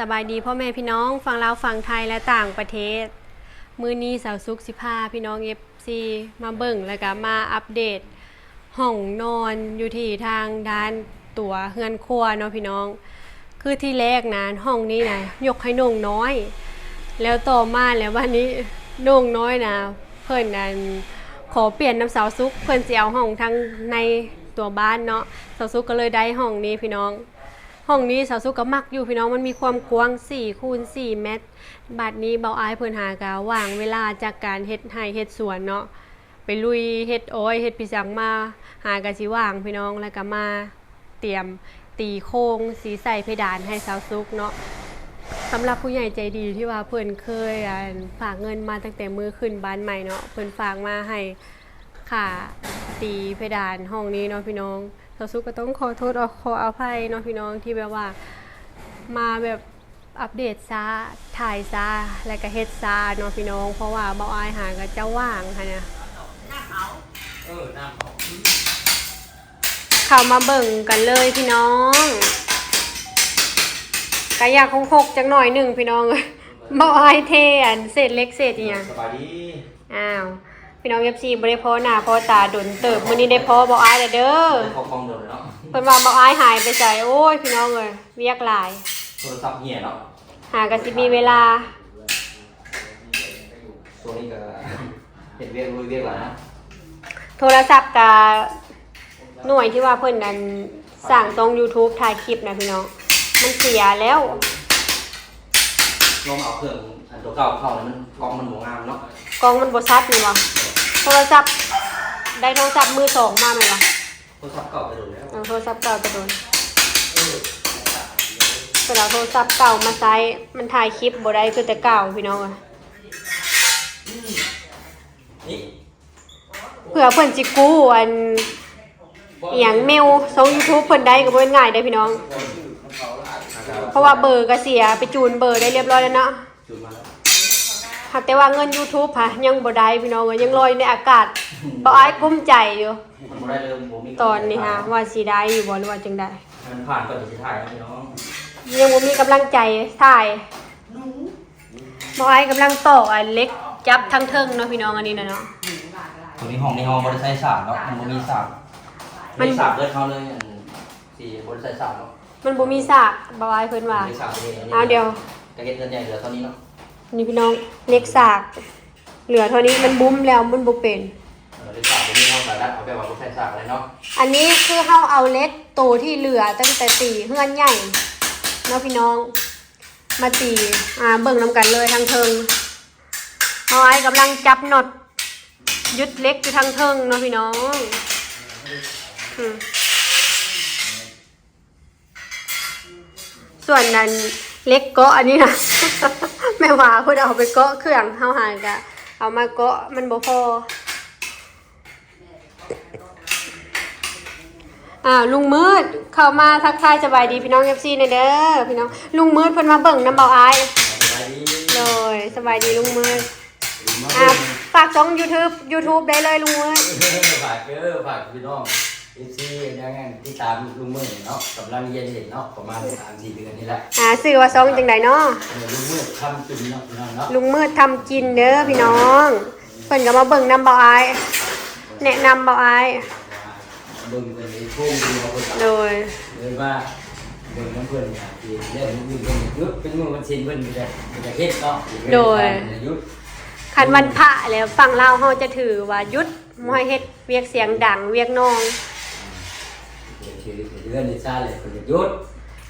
สบายดีพ่อแม่พี่น้องฝั่งลาวฝั่งไทยและต่างประเทศ มือนี้สาวซุกสิพาพี่น้องเอฟซีมาเบิ่งแล้วก็มาอัปเดตห้องนอนอยู่ที่ทางด้านตัวเฮือนครัวเนาะพี่น้อง คือที่แรกนะห้องนี้นะยกให้นงน้อย แล้วต่อมาแล้ววันนี้นงน้อยนะเพิ่อนนั้นขอเปลี่ยนน้ำสาวซุกเพิ่อนเสิเอาห้องทางในตัวบ้านเนาะสาวซุกก็เลยได้ห้องนี้พี่น้อง ห้องนี้สาวสุกก็มักอยู่พี่น้องมันมีความกว้าง4คูณ4เมตรบัดนี้เบาอายเพิ่นหากะว่างเวลาจากการเฮ็ดไร่เฮ็ดสวนเนาะไปลุยเฮ็ดอ้อยเฮ็ดปีสังมาหากะสิว่างพี่น้องแล้วก็มาเตรียมตีโครงสีใส่เพดานให้สาวสุกเนาะสำหรับผู้ใหญ่ใจดีที่ว่าเพิ่อนเคยอ่าฝากเงินมาตั้งแต่มือขึ้นบ้านใหม่เนาะเพิ่อนฝากมาให้ค่ะตีเพดานห้องนี้เนาะพี่น้อง สาวสุก็ต้องขอโทษขออภัยเนาะพี่น้องที่แบบว่ามาแบบอัปเดตซาถ่ายซาและก็เฮ็ดซาเนาะพี่น้อง เพราะว่าเบาอายหากับเจ้าว่างค่ะเนี่ยเออน้ำเขาเข้ามาเบิ่งกันเลยพี่น้องกะอยากคงคกจักหน่อยหนึ่งพี่น้องเอ้ยเบาอายเทอันเศษเล็กเศษอีหยังสบายดีอ้าว พี่น้อง FC บ่ได้พอหน้าพอตาดนเติบมื้อนี้ได้พอเบาอายแล้วเด้อเขาคลองโดนเลยเนาะเพิ่นว่าเบาอายหายไปใส่โอ้ยพี่น้องเอ้ยเวียกหลายโทรศัพท์เหี้ยเนาะหากะสิมีเวลาตัวนี้ก็เห็นเรียกรู้เรียกหลายนะโทรศัพท์กับหน่วยที่ว่าเพิ่นนั้นสั่งตรง YouTube ถ่ายคลิปนะพี่น้องมันเสียแล้วลองเอาเครื่องอันตัวเก่าเข้าแล้วมันกล้องมันหมูงามเนาะ กล้องมันบ่ชัดนี่บ่โทรศัพท์ได้โทรศัพท์มือสองมาไหมบ่โทรศัพท์เก่าไปโดนแล้วเอาโทรศัพท์เก่าจะโดนเวลาโทรศัพท์เก่ามาใช้มันถ่ายคลิปบ่ได้คือแต่เก่าพี่น้องอะนี่เผื่อเพิ่นสิกู้อันอหย่างเมลส่ง YouTube เพิ่นได้ก็บ่ง่ายเด้อพี่น้อง เพราะว่าเบอร์ก็เสียไปจูนเบอร์ได้เรียบร้อยแล้วเนาะ จุดมาแล้ว หากแต่ว่าเงิน YouTube ค่ะยังบ่ได้พี่น้องเอ้ยยังลอยในอากาศบ่อายกุ้มใจอยู่มันบ่ได้เลยผมมีตอนนี้ฮะว่าสิได้อยู่บ่หรือว่าจังได๋มันผ่านก่อนจะถ่ายนะพี่น้องยังบ่มีกำลังใจถ่ายบ่อายกำลังตอกอันเล็กจับทั้งเทิงเนาะพี่น้องอันนี้น่ะเนาะตัวนี้ห้องในห้องบริษัทสามเนาะมันบ่มีสามมันมีสามเลือดเขาเลยอันสี่บริษัทสามเนาะมันบ่มีซากบ่อายเพิ่นว่าบริษัทนี้เอาเดี๋ยวกระเก็ตเงินใหญ่เหลือเท่านี้เนาะ นี่พี่น้องเล็กซากเหลือเท่านี้มันบุ้มแล้วมันบ่เป็นเออบริษัทผมมีห้องหลายด้านเอาไปว่าบริษัทสามอะไรเนาะอันนี้คือเฮาเอาเล็กโตที่เหลือตั้งแต่ตีเฮือนใหญ่เนาะพี่น้อง มาตีอ่าเบิ่งนำกันเลยทางเทิงเอาไอ้กำลังจับน็อตยึดเล็กอยู่ทางเทิงเนาะพี่น้องอืมส่วนนั้น เล็กเกาะอันนี้นะแม่ว่าเพิ่นเอาไปเกาะเครื่องเฮาหางกะเอามาเกาะมันบ่พออ่าลุงมืดเข้ามาทักทายสบายดีพี่น้องเอฟซีในเด้อพี่น้องลุงมืดเพิ่นมาเบิ่งน้ำเบาอายสบายดีเลยสบายดีลุงมืดอ่าฝากช่อง YouTube YouTube ได้เลยลุงมืดฝากเด้อฝากพี่น้อง เอฟซียังไงที่ตามลุงมือเนาะกำลังเย็นเห็นเนาะประมาณสามสี่เดือนนี่แหละอ่าสื่อว่าช่องจังไดเนาะเออลุงมือทำจุดเนาะพี่น้องเนาะลุงมืดทำกินเด้อพี่น้องเพิ่นก็มาเบิ่งน้ำเบาอายแนะนำเบาอายเบิ่งเพิ่นในทุ่งดูมาเพิ่นโดยเลยว่าเบิ่งน้ำเพิ่นเนี่ยที่เรื่องมือเพิ่นยุดเป็นมือวันศิลป์เพิ่นจะจะเฮ็ดเนาะยุดคันวันพระแล้วฝั่งลาวเฮาจะถือว่าหยุดบ่ให้เฮ็ดเวียกเสียงดังเวียกน้อง เดี๋ยวชื่อเรื่อในชาเลยเพิ่นจะยุด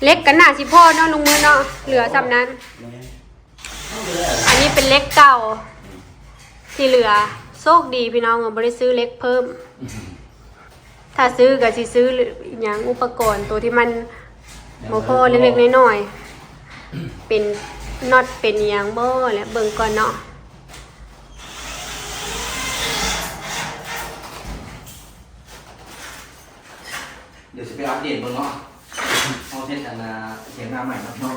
เล็กกันหนาสิพ่อเนาะลุงมืดเนาะเหลือซ้ำนั้น อันนี้เป็นเล็กเก่าที่เหลือโชคดีพี่น้องไม่ได้ซื้อเล็กเพิ่ม ถ้าซื้อก็สิซื้ออย่างอุปกรณ์ตัวที่มันโมพอเล็กๆน้อยๆเป็นน็อตเป็นอย่างบ่และเบิ่งก่อนเนาะ อัปเดตเบิ่งเนาะเอาเทศนาเสียงหน้าใหม่เนาะเนาะ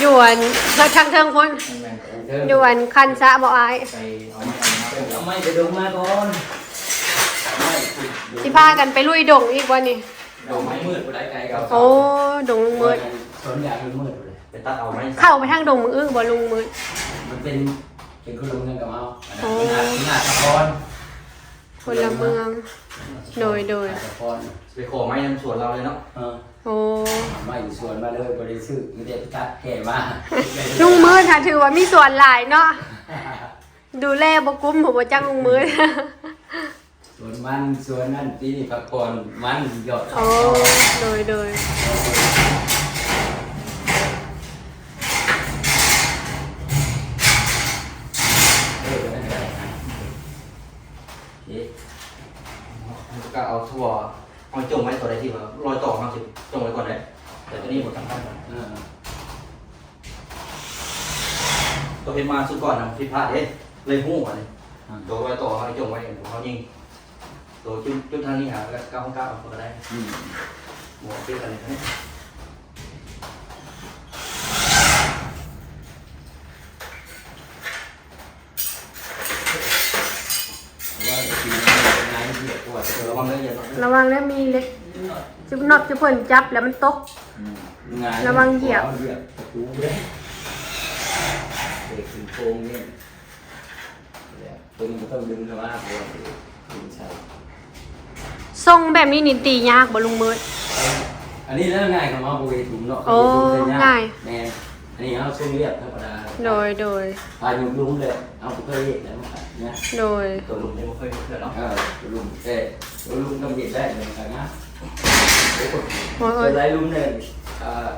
หยวนเธอทางเทิงคนหยวนคันซะบ่อายไปเอาไม้เอาไม้ไปดูมาก่อนไม่สิพากันไปลุยดงอีกวันนี้ ดอกไม้มืดบ่ได้ไกลกับโอ้ดงลุงมืดสวนยางมืดเลย ไปตัดเอาไหมเข้าไปทางดงมืออื้อบ่ลุงมือมันเป็นเป็นคุณลุงเงินกับเอาอันนั้นโอ้ เป็นหน้าเป็นหน้าตะพรคนละเมือง โดยโดยตะพรไปขอไม้ทำสวนเราเลยเนาะเออโอ้มาอยู่สวนมาเลยบริสุทธิ์ไม่ได้ไปตัดแห่มาลุงมือถ้าถือว่ามีส่วนหลายเนาะดูแลบ่กุ้มผมบ่จักลุงมือสวนมันสวนนั่นปีนี้พักผ่อนมันหยอดโอ้โดยโดย เออนั่นก็ได้นะโอเค ก็เอาทั่วเอาจงไว้ตัวใดที่ว่ารอยต่อมาสิจงไว้ก่อนเลยแต่ตัวนี้หมดทั้งคัน เออ ตัวเป็น มาสุดก่อนนะผิดพลาดเด้เลยหู้ก่อนเลยตัวรอยต่อเขาจงไว้เขายิงตัวจุดจุดทางนี้หาแล้วก้าวก้าวก็ได้อืมหมวกเป็นอะไรนะเพราะว่าปีนี้เป็นงานที่เยอะกว่าเดี๋ยวระวังเรื่องเย็นระวังแล้วมีเล็กจุบนอกจุบเพิ่นจับแล้วมันตกงานระวังเหยียบ เหยียบประตูเลยเด็กถึงโค้งเนี่ยเนี่ยตึงก็ต้องดึงเข้ามาเพราะว่าดึงใช่ทรงแบบนี้นี่ตียากบ่ลุงมืออันนี้เรื่องง่ายของมาบุยถุงเนาะโอ้ง่าย แม่อันนี้เอาช่วงเรียบธรรมดาโดยโดยพายุลุงเลยเอาไปเคยเรียกแล้วมันเนี่ยโดยตัวลุงยังไม่เคยเพื่อนเนาะเออลุงเอ๊ะลุงต้องเรียกได้เหมือนกันนะโอ้เอยอไรลุงเนี่ยเอ่อ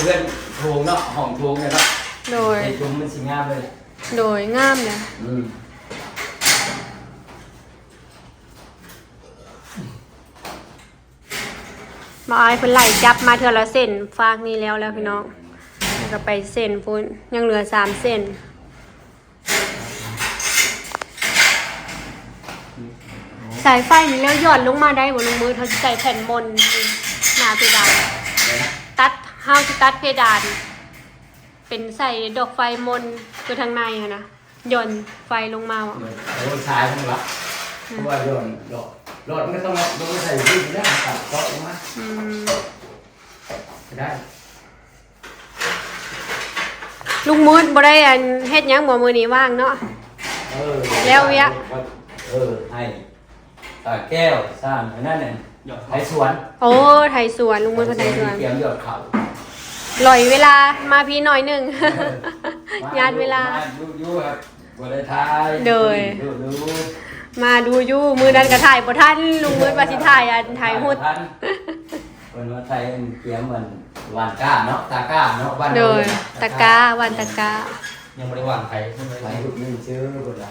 เพื่อนโถงเนาะห้องโถงเนี่ยเนาะ โดย ไอ้โถงมันสิงามเลยโดยงามเลยอืมมาอายเพิ่นไล่จับมาเทื่อละเส้นฟากนี้แล้วแล้วพี่น้องแล้วก็ไปเส้นพุ่นยังเหลือสามเส้น สายไฟนี่แล้วหย่อนลงมาได้บ่ลุงมือเขาสิใส่แผ่นมนหน้าเพดานตัดเฮาสิตัดเพดาน เป็นใส่ดอกไฟมนคือทางในอะนะหย่อนไฟลงมาอะโอ้ชายทั้งละเพราะว่าโดนหลอดหลอดมันก็ต้องลงไปใส่ที่ได้ตัดเกาะลงมาอืมได้ลุงมืดบ่ได้อันเฮ็ดหยังบ่มื้อนี้ว่างเนาะ เออแล้วเวีย เออให้อ่าแก้วสร้างอันนั่นน่ะหยอดไอ้สวนโอ้ไทยสวนลุงมืดเพิ่นไทยสวน เตรียมยอดเขา ลอยเวลามาพี่หน่อยหนึงญาติเวลาดูดูครับบริทายโดยดูดูมาดูอยู่มือนั้นก็ถ่ายบ่ทันลุงมืดว่าสิถ่ายอันถ่ายหุดทันคนว่าไทยเตรียมเหมือนหวานก้าเนาะตาก้าเนาะบ้านโดเรายเนี่ยตะกาวันตะกายังไม่ได้วางใครยังไม่หลาได้ยลูกนี่ชื่อคนละ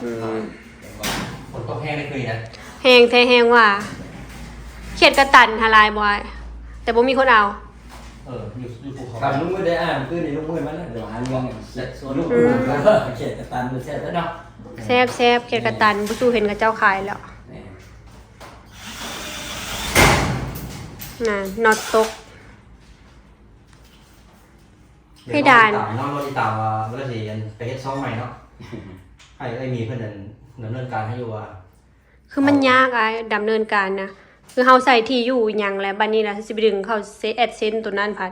ฝนก็แห้งได้คืนนะแฮงแท้แฮงว่าเขียดกระตันหาลายบ่อย แต่บ่มีคนเอา เอออยู่อยู่ภูเขากับลูกมือได้อ่านคือในลูกมือมันน่ะเดี๋ยวหาเรื่องเสร็จส่วนลูกมือมันก็เขียนตันมันเสร็จแล้วเนาะแซ่บแซ่บเขียดกระตันบ่สู้เห็นกับเจ้าขายแล้วนี่น่ะน็อตตกเพดานตามเนาะเราติดตามว่าเมื่อทีไปเฮ็ดช่องใหม่เนาะให้ได้มีเพื่อนดำเนินการให้อยู่ว่า คือมันยากอะดำเนินการนะ คือเฮาใส่ที่อยู่หยังแล้วบัดนี้ล่ะสิไปดึงเข้าเซตแอดเซนตัวนั้นพัด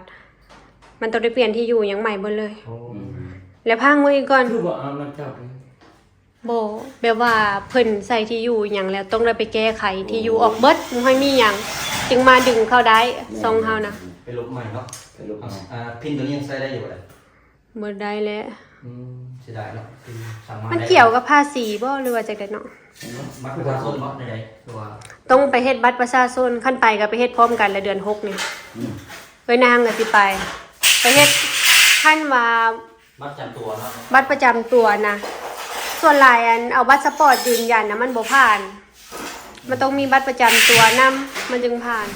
มันต้องได้เปลี่ยนที่อยู่หยังใหม่เบิดเลยอืมแล้วพังไว้ก่อน คือว่าเอามันจับบ่แบบว่าเพิ่นใส่ที่อยู่หยังแล้วต้องได้ไปแก้ไขที่อยู่ออกเบิดบ่ให้มีหยังจึงมาดึงเข้าได้ซองเฮานะไปลบใหม่เนาะไปลูกเอาอ่าพินตัวนี้ยังใช้ได้อยู่เลยบ่ได้แล้ว อืมเสียดายเนาะคือสั่งมามันได้เกี่ยวกับภาษีบ่หรือว่าจังได๋เนาะมัดประชาชนเนาะใดๆตัวาต้องไปเฮ็ดบัตรประชาชนขั้นไปก็ไปเฮ็ดพร้อมกันแล้วเดือนหกนี่อืมเอ้ยนางก็สิไป ไปเฮ็ดขั้นว่ามัดจำตัวเนาะบัตรประจำตัวนะส่วนหลายอันเอาบัตรสปอร์ตยืนยันนะมันบ่ผ่าน มันต้องมีบัตรประจำตัวนํมันจึงผ่าน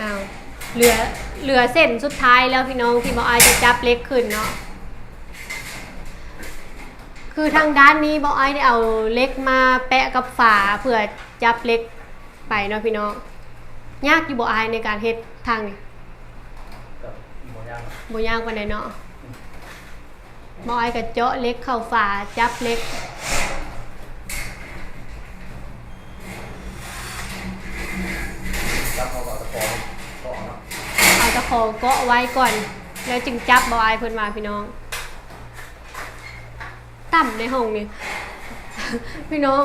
อ้าว เหลือเหลือเส้นสุดท้ายแล้วพี่น้องที่บอกอายจะจับเล็กขึ้นเนาะคือทางด้านนี้บอกไอ้ายได้เอาเล็กมาแปะกับฝาเพื่อจับเล็กไปเนาะพี่น้องยากอยู่บอกอายในการเฮ็ดทางนี้กับโมย่างบ่ยากปานใดเนาะบอกไอ้ายก็เจาะเล็กเข้าฝาจับเล็ก จับเขากับตะกอนต่อเนาะ ข อเกาะไว้ก่อน แล้วจึงจับเบาอายเพิ่นมาพี่น้อง ต่ำในห้องนี่พี่น้อง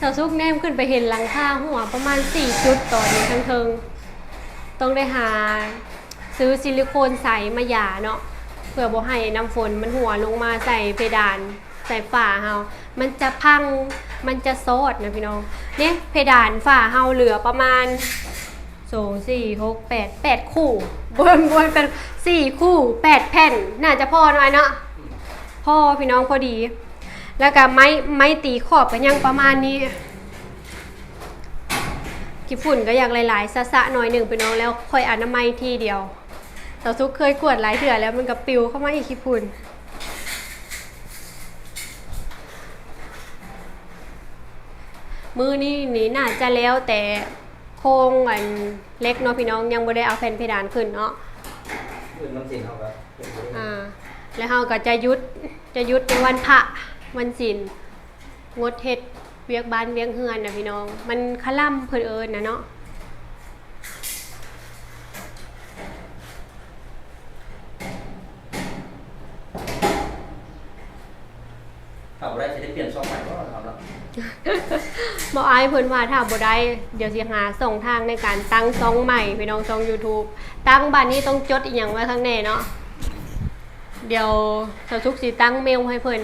สาวซุกแนมขึ้นไปเห็นหลังคาหัวประมาณ 4 จุดต่อนี้ทั้งเทิง ต้องได้หาซื้อซิลิโคนใสมาหยาเนาะเพื่อบ่ให้น้ำฝนมันหัวลงมาใส่เพดานใส่ฝาเฮา มันจะพัง มันจะโซดนะพี่น้อง เนี่ยเพดานฝาเฮาเหลือประมาณ สองสี่หกแปดแปดคู่บนบนเป็นสี่คู่แปดแผ่น น่าจะพอหน่อยเนาะพ่อพี่น้องพอดี แล้วก็ไม้ไม้ตีขอบก็ยังประมาณนี้กี่ฝุ่นก็อยากหลายๆสะๆหน่อยหนึ่งพี่น้องแล้วค่อยอนามัยทีเดียวเสาวซุกเคยกวดหลายเถื่อแล้วมันก็ปิวเข้ามาอีกขี้ฝุ่นมือนี่นี่น่าจะแล้วแต่ รงอันเล็กเนาะพี่น้องยังไม่ได้เอาแผ่นเพดานขึ้นเนาะอื่นมันสินเขาก็เก็บไว้อ่าแล้วเราก็จะหยุดจะหยุดในวันพระวันศีลงดเฮ็ดเวียกบ้านเวียกเฮือนนะพี่น้อง มันคล่ำเพิ่นเอิญนะเนาะถ้าบ่ได้จะได้เปลี่ยนช่อง บ่อายเพิ่นว่าถ้าบ่ได้เดี๋ยวสิหาส่งทางในการตั้งช่องใหม่พี่น้องช่อง YouTube ตั้งบัดนี้ต้องจดอีหยังไว้ข้างในเนาะเดี๋ยวสาวสุกสิตั้งเมลให้เพิ่น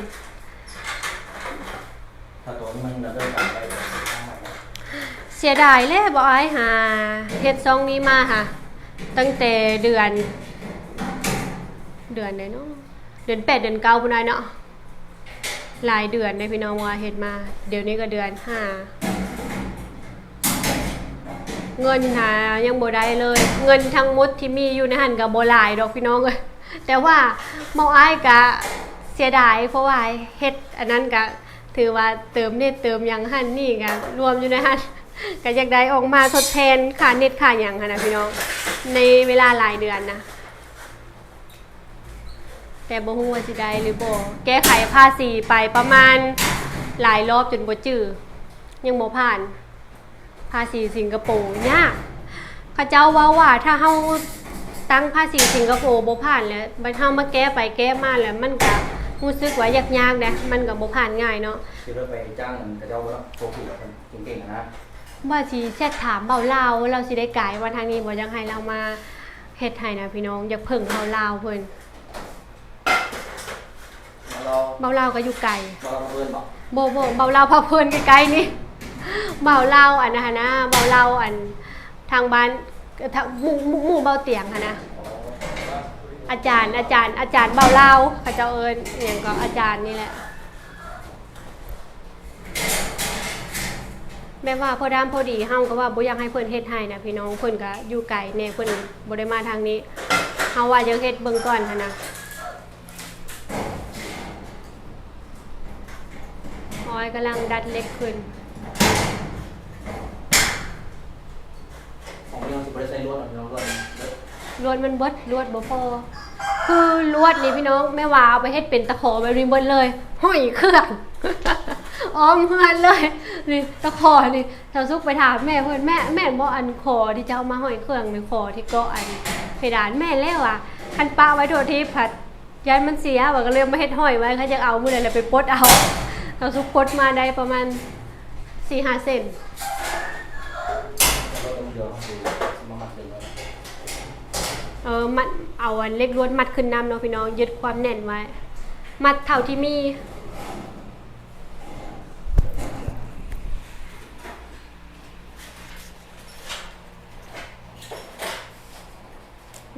ถ้าตัวนี้มันเดินตาไดี๋ยวจะทำใหม่นะเสียดายเลยบ่อายหาเฮ็ดช่องนี้มาค่ะ ตั้งแต่เดือน เดือนไหนเนาะเดือนแปดเดือนเก้าพุ่นได้เนาะ หลายเดือนในพี่น้องว่าเฮ็ดมา เดี๋ยวนี้ก็เดือนห้าเงินหายังบ่ได้เลย เงินทั้งหมดที่มีอยู่ในหันกับบ่หลายดอกพี่น้องเอ้ยแต่ว่าเมาอ้ายกะเสียดายเพราะว่าเฮ็ดอันนั้นกะถือว่าเติมเน็ตเติมยังหันนี่กะรวมอยู่ในหันก็อยากได้ออกมาทดแทนค่าเน็ตค่าหยังหันนะพี่น้องในเวลาหลายเดือนนะ แต่บ่ฮู้ว่าสิได้หรือบ่แก้ไขภาษีไปประมาณหลายรอบจนบ่จื้อยังบ่ผ่าน ภาษีสิงคโปร์ยากเขาเจ้าว่าว่าถ้าเฮาตั้งภาษีสิงคโปร์บ่ผ่านแล้วมันเฮามาแก้ไปแก้มาแล้วมันก็รู้สึกว่ายากๆนะมันก็บ่ผ่านง่ายเนาะคือเราไปจ้างกระเจ้าแล้วโทรคุยกับคนเก่งๆนะว่าสิแชทถามเบาลาวเราสิได้กลายว่าทางนี้บ่ยังให้เรามาเฮ็ดให้นะพี่น้องอยากเพิ่งเฮาลาวเพิ่น เราเบาลาวก็อยู่ไกลเราเพื่อนบอกโบโบเบาเราพอเพลินใกล้ๆนี่เบาเราอันนะฮะนะเบาเราอันทางบ้านทางหมู่หมู่หมู่เบาเตียงค่ะนะอาจารย์อาจารย์ อาจารย์เบาเราพระเจ้าเอิญอหย่างก็อาจารย์นี่แหละ แม่ว่าพอดามพอดีเฮาก็ว่าบ่อยากให้เพิ่นเฮ็ดให้นะพี่น้องเพิ่นก็อยู่ไกลแน่เพิ่นบ่ได้มาทางนี้เฮาว่าจะเฮ็ดเบิ่งก่อนค่ะนะ ออยกำลังดัดเล็กขึ้น ของยังสิบริษัทรวดเราก็ลวดมันเบดลวดบ่พอคือลวดนี่พี่น้องแม่ว่าเอาไปเฮ็ดเป็นตะขอแบบนี้เบิดเลยห้อยเครื่องอ้อมเฮือนเลยนี่ตะขอนี่เจ้าซุกไปถามแม่เพิ่นแม่แม่นบ่อันขอที่จะเอามาห้อยเครื่องในขอที่เกาะอันเพดานแม่แล้วอะคันปะไว้โดดที่ผัดย้ายมันเสียว่าก็เลยมาเฮ็ดห้อยไว้เขาจะเอามื้อใดแล้วไปปลดเอา เจ้าซุกปลดมาได้ประมาณ4-5เซนเราเดี๋ยวดูสมมัติเออมัดเอาอันเล็กลวดมัดขึ้นน้ำเนาะพี่น้องยึดความแน่นไว้ มัดเท่าที่มี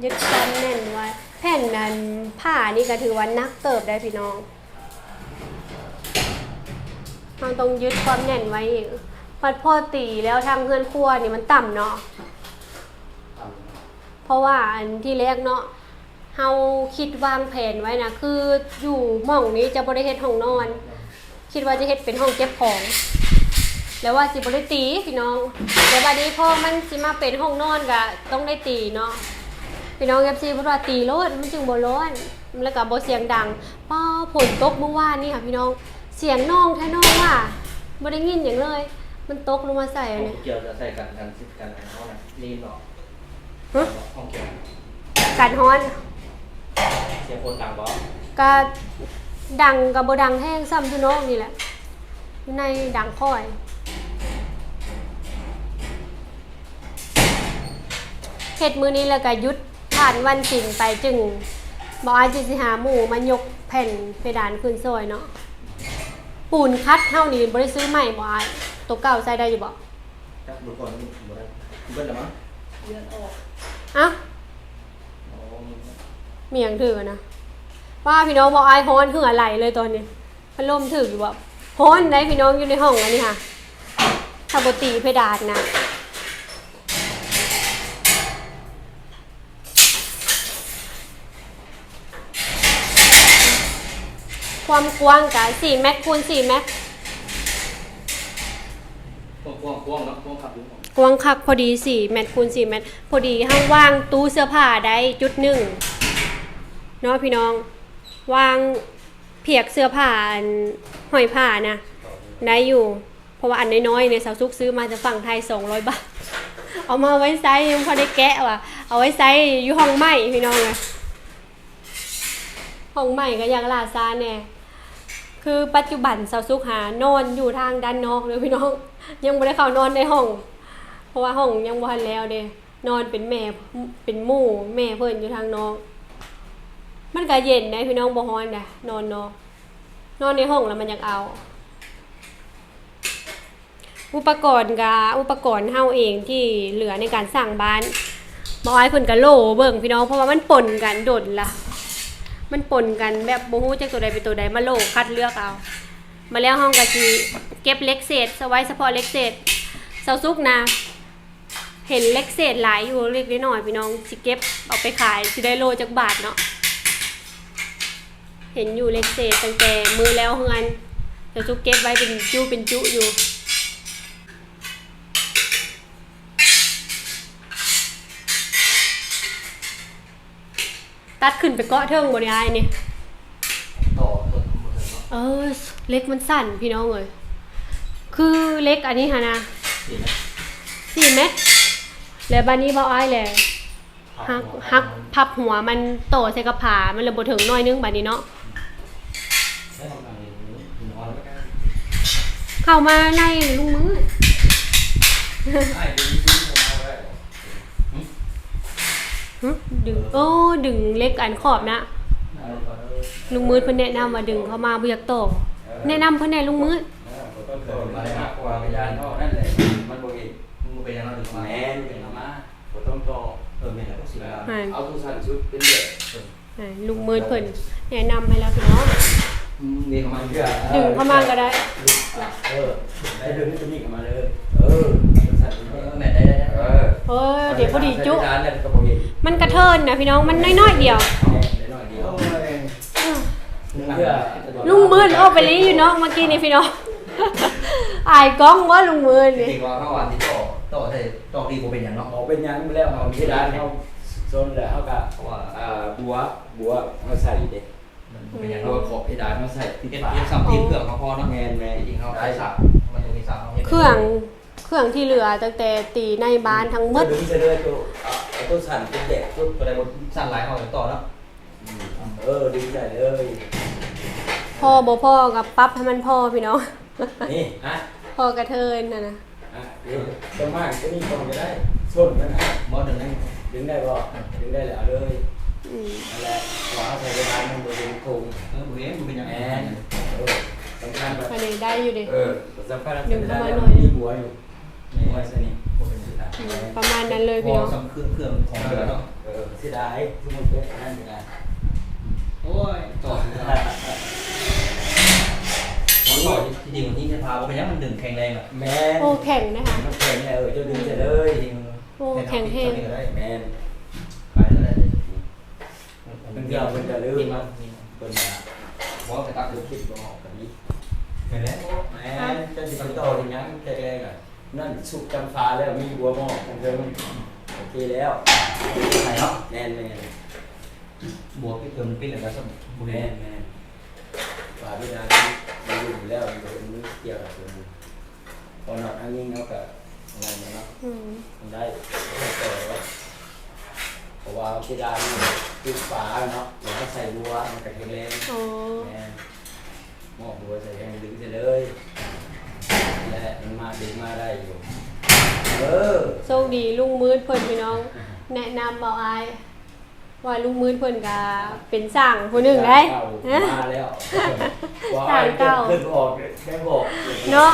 ยึดความแน่นไว้ แผ่นนั้นผ้านี่ก็ถือว่านักเติบได้พี่น้อง เราต้องยึดความแน่นไว้อีกพัดพ่อตีแล้วทางเพื่อนครัวนี่มันต่ำเนาะ เพราะว่าอันที่แรกเนาะเฮาคิดวางแผนไว้นะคืออยู่หม่องนี้จะบริเฮ็ดห้องนอน คิดว่าจะเฮ็ดเป็นห้องเก็บของ แล้วว่าสิบริตีพี่น้องแต่บัดนี้พ่อมันสิมาเป็นห้องนอนก็ต้องได้ตีเนาะพี่น้องเอฟซีพูดว่าตีโลดมันจึงบ่ร้อนแล้วก็บ่เสียงดังป้อฝนตกเมื่อวานนี่ค่ะพี่น้อง เสียงน้องแท้น้องว่าบ่ได้ยินอย่างเลย มันตกลงมาใส่อันนี้ เกี่ยวจะใส่กันกันซิกันอะไรเขาเนี่ยรีนหรอฮะ ห้องเกี่ยวการฮ้อนเสียงคนต่างบ่ก็ดังกับบ่ดังแห้งซ้ำทุนอกนี่แหละอยู่ในดังค่อย เฮ็ดมื้อนี้แล้วก็หยุดผ่านวันศิลไปจึงบ่อาจจะสิหาหมู่มายกแผ่นเพดานขึ้นซอยเนาะ ปูนคัดเท่านี่บ่ได้ซื้อใหม่บ่อายตัวเก่าใส่ได้อยู่บ่จักบุก่อนบ่ได้เบิ่นแล้วมั้งเอ้าอ๋อมียงถือนะว่าพี่น้องบ่อายฮ้อนเหือไหลเลยตอนนี้พัดลมถืออยู่บ่ฮ้อนได้พี่น้องอยู่ในห้องอันนี้ค่ะถ้าบ่ตีเพดานนะ ความกว้างกับ4เมตรคูณ4เมตรกว้างกว้างกว้างเนาะกว้างขับอยู่กว้างคักพอดี4เมตรคูณ4เมตรพอดีห้างว่างตู้เสื้อผ้าได้จุดหนึ่งเนาะพี่น้องวางเพียกเสื้อผ้าอันห้อยผ้านะได้อยู่ เพราะว่าอันน้อยๆในยสาวซุกซื้อมาจากฝั่งไทย 200 บาท เอามาไว้ไซส์ยังพอได้แกะว่ะ เอาไว้ไซส์อยู่ห้องใหม่พี่น้องเลยห้องใหม่ก็ยังลาซาแน่ คือปัจจุบันสาวซุกหานอนอยู่ทางด้านนอกเลยพี่น้อง ยังไม่ได้เข้านอนในห้อง เพราะว่าห้องยังบ่ทันแล้วเด้นอนเป็นแม่เป็นหมู่แม่เพิ่นอยู่ทางนอก มันก็เย็นนะพี่น้องบ่ฮ้อนนะนอนนอกนอนในห้องแล้วมันยากเอา อุปกรณ์กับอุปกรณ์เฮาเองที่เหลือในการสร้างบ้านบอ้ายเพิ่นก็โลเบิ่งพี่น้องเพราะว่ามันปนกันดนละ มันปนกันแบบบ่ฮู้จักตัวใดเป็นตัวใดมาโลคัดเลือกเอา มาแล้วห้องก็สิเก็บเล็กเศษเอาไว้เฉพาะเล็กเศษเซาซุกนะเห็นเล็กเศษหลายอยู่เล็กน้อยพี่น้องสิเก็บเอาไปขายสิได้โลจักบาทเนาะเห็นอยู่เล็กเศษตั้งแต่มือแล้วเฮือนแต่ซุกเก็บไว้เป็นจุเป็นจุอยู่ ตัดขึ้นไปเกาะเทิงบริไอายนี่ต่อต้นมือเนาะเออเล็กมันสั่นพี่น้องเลยคือเล็กอันนี้ฮะนะเห็นไหมสี่เมตรแล้วบานนี้เบาอ้ายแหละฮักฮักพับหัวมันโตใส่กระผามันเลยบถึงหน้อยนึงบานนี้เนาะได้ทำงานเลยนอนแล้วกันเข้ามาในลุงมือไอ้ดูนี่ซื้อผมเอาได้ หึดึง โอ้ ดึงเล็กอันขอบนะลุงมือเพิ่นแนะนำว่าดึงเข้ามาบ่อยากโตแนะนำเพิ่นแน่ลุงมือก็เกิดมาได้มากกว่าพยานเนาะนั่นแหละมันบ่เห็นมันเป็นยังไงถึงมาแม่นเป็นมาบ่ต้องต่อเออแม่นแล้วก็สิลาอ่าเอาทุกสันชุดเป็นเด็กอ่าลุงมือเพิ่นแนะนำให้แล้วพี่น้องเรียกมาเพื่อดึงเข้ามาก็ได้ เออได้ดึงนี่ตัวนี้ออกมาเลยเออทุกสันชุดเออแม่ได้ได้ เออเออเดี๋ยวพอดีจุ ร้านเนี่ยก็บ่เห็นมันกระเทินนะพี่น้องมันน้อยๆเดียวได้น้อยเดียวเพื่อลุงมืดออกไปเลยอยู่เนาะเมื่อกี้นี่พี่น้องอายกล้องว่าลุงมืดจนี่ริงว่าเมื่อวานที่ต่อต่อใส่ต่อดีกูเป็นอย่างเนาะออกเป็นยังไม่แล้วเอามีร้านเขาโซนแล้วเขาก็เพราะว่าอ่าบัวบัวเขาใส่เด็กมันเป็นอย่างบัเนาะวขอบเพดานเขาใส่ติดเก็บฝาเก็บซ้ำที่เครื่องเขาพอเนาะแมนแมนจริงเขาได้สับมันจะมีสับเครื่อง เครื่องที่เหลือตั้งแต่ตีในบ้านทั้งหมดดึงจะเลยตัวอ่าเอาตัวสั่นเป็นเด็กปุ๊บตัวใดบนสั่นหลายเขาต่อแล้วเออดึงได้เลยพ่อบ่พ่อกับปั๊บให้มันพ่อพี่น้อง นี่ฮะพ่อกระเทินน่ะนะ อะเดี๋ยวจะมากก็นี่คงจะได้ส้นมันนะมอหนึ่งนั่นดึงได้บ่ดึงได้แล้วเลยอืมนั่นแหละขวาใส่เวลามันบริเวณโครงเออบุเรนมันเป็นอย่างแมนั้นนเออสำคัญแบบอันนี้ได้อยู่ดิเออสำคัญดึงเข้ามาหน่อยมีหัวอยู่มีหัวใช่นี่อืมประมาณนั้นเลยพพี่อน้อง สำเครื่องเครื่องของเรือเนาะเออเสียดายทุกคนเป็นอันนั่นอยู่นะโอ้ยต่อมันต่อที่จริงวันนี้จะพาว่าเป็นยังมันดึงแข็งแรงอะแมนโอ้แข็งนะคะ มันแข็งเลยเออเจ้าดึงเสร็จเลยจริงโอ้แข็งแห้งได้แมนไปแล้วได้มันเดียวมันจะลืมมันเป็นมาบอกไปตักคือดูคิดบ่ออกแบบนี้เห็นแล้วแหมจะสิไปต่ออย่างนั้นแรกๆอะ นั่นสุกจำฟ้าแล้วมีหัวหม้อของเธอมันโอเคแล้วไหนเนาะแน่นแน่นบัวพี่เติมปิ้นแล้วก็สมบุเรแน่นนแน่นฟ้าพิจารณามันอยู่แล้วมันเป็นเกี่ยวกับตัวนี้พอนอนอันนี้เขากับอะไรเนาะอืมมันได้แต่ว่าผมว่าเพดานนี่ปิดฝาเนาะแล้วก็ใส่บัวมันก็แข็งแรงโอ้แม่นหมอกบัวใส่แข็งดึงเสียเลย และมันมาดึงมาได้อยู่ เออ โชคดีลุงมืดเพิ่นพี่น้อง แนะนำเบาอายว่าลุงมืดเพิ่นก็เป็นสร้างผู้หนึ่งได้เก่าฮะมาแล้วว่าสร้างเก่าขึ้นออกได้บอกเนาะ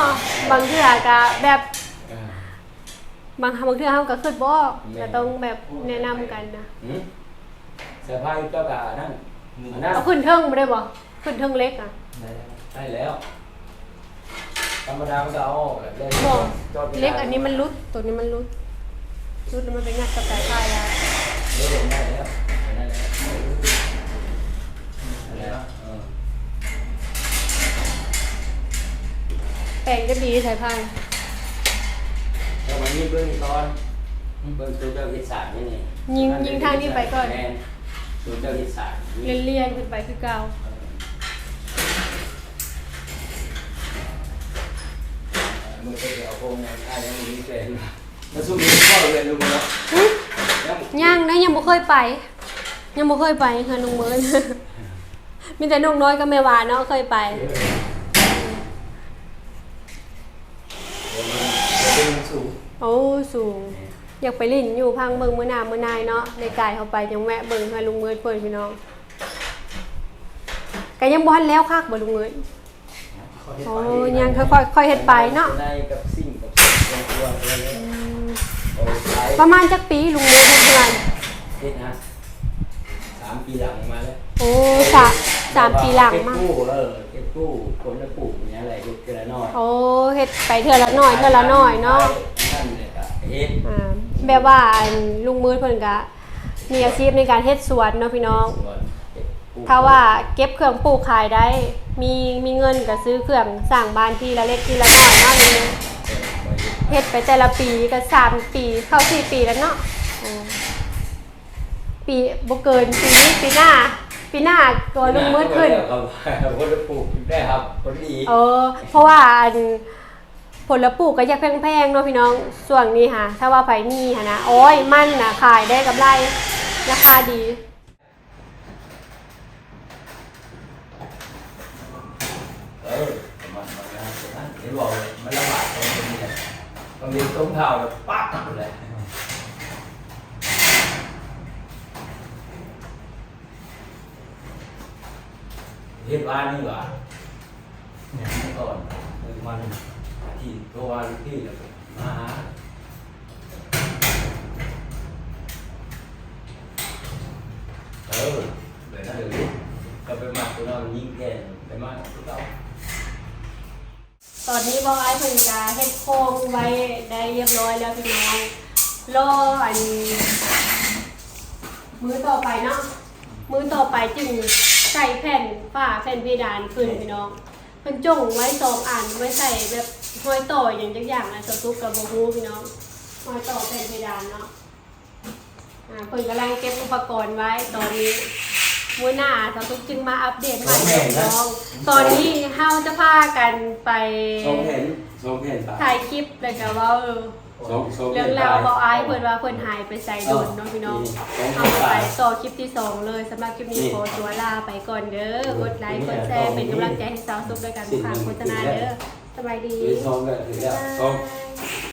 บางเทื่อก็แบบเออบางบางเทื่อเฮาก็คิดบ่ออกก็ต้องแบบแนะนำกันนะหืมสะพายเจ้ากานั่นอันนั่นเอาขึ้นเทิงบ่ได้บ่ขึ้นเทิงเล็กอะได้แล้ว ธรรมดามันก็เอาออกแหละได้บ่จอดไม่ได้เล็กอันนี้มันรุด ตัวนี้มันรุด รุดแล้วมันไปงัดกับสายไฟอะได้แล้วได้แล้วได้แล้วได้แล้วเออแปลงก็ดีสายไฟแล้ววันนี้เบื้องตอนเบื้องตัวเจ้าวิสานนี่นี่ยิงยิงทางนี้ไปก่อนแม่ตัวเจ้าวิสานเลียนเลียนๆขึ้นไปคือเก่า มือเดียวคงยังได้ยังมีเป็นมาสู้มีข้อเรียนรู้มั้ยหึยังย่างนะยังบ่เคยไป ยังบ่เคยไปค่ะน้องเมินมีแต่น้องน้อยก็แม่หวานเนาะเคยไปเดี๋ยวมันสูงโอ้สูง อยากไปลิ่นอยู่พังเบิ่งมื้อหน้ามื้อนายเนาะในกายเข้าไปยังแวะเบิ่งให้ลุงเมินเพิ่นพี่น้องก็ยังบ่ทันแล้วคักบ่ลุงเมิน โอ้ยังค่อยๆค่อยเฮ็ดไปเนาะในกับสิ่งกับตัวตัวอะไรเนี่ยโอ้ใช้ประมาณจักปีลุงเมินเฮ็ดงานเฮ็ดนะสามปีหลังมาแล้วโอ้สะสามปีหลังมาเก็บกู้เออเก็บกู้คนละปลูกอย่างเงี้ยอะไรเฮ็ดเกลือน้อยโอ้เฮ็ดไปเทื่อละน้อยเทื่อละน้อยเนาะนั่นเนี่ยก็เฮ็ดอ่าแบบว่าอันลุงมืดเพิ่นก็มีอาชีพในการเฮ็ดสวนเนาะพี่น้องสวนเก็บกู้ถ้าว่าเก็บเครื่องปลูกขายได้ มีมีเงินก็ซื้อเครื่องสร้างบ้านทีละเล็กทีละน้อยเนาะนี่เฮ็ดไปแต่ละปีก็สามปีเข้าสี่ปีแล้วเนาะอ่าปีบ่เกินปีนี้ปีหน้า ปีหน้าตัวลุงมืดขึ้นเขาคนละปลูกได้ครับคนดีเออเพราะว่าอันผลปลูกก็อยากแพงๆเนาะพี่น้องส่วนนี้ค่ะ ถ้าว่าไผมีค่ะนะโอ้ยมันนะขายได้กับไรราคาดี เออมันมันนะ นั่บอกเลยมันลำบากตรงนี้เลยบางทีต้มข้าวแบบปั๊บเลยเฮ็ดบ้านี่หว่าเนี่ยเมื่อก่อนเออมันที่ตัววาลูกพี่แล้วก็มาหาเออเลยนะเดี๋ยวนี้ก็ไปมักตัวเรายิงแกนไปมักตัวเรา ตอนนี้บอกไอ้เพิ่นจะเฮ็ดโครงไว้ได้เรียบร้อยแล้วพี่น้องรออันมือต่อไปเนาะมือต่อไปจึงใส่แผ่นฝ้าแผ่นเพดานขึ้นพี่น้องเพิ่นจงไว้สองอันไว้ใส่แบบห้อยต่ออย่างจักอย่างนะสตุกกับบ่ฮู้พี่น้องห้อยต่อแผ่นเพดานเนาะอ่าเพิ่นกำลังเก็บอุปกรณ์ไว้ตอนนี้ มื้อหน้าสตุกจึงมาอัปเดตใหม่พี่น้องตอนนี้เฮาจะพากันไปสองแผ่นสองแผ่นตายถ่ายคลิปแล้วก็เว่าเออสองสองเรื่องราวเบาอายเพิ่นว่าเพิ่นหายไปใส่โดนเนาะพี่น้องเอาไปต่อคลิปที่สองเลยสำหรับคลิปนี้ขอตัวลาไปก่อนเด้อกดไลค์กดแชร์เป็นกำลังใจให้สาวซุปด้วยกันค่ะโฆษณาเด้อสบายดีสองก็ถือแล้วสองบ๊ายบาย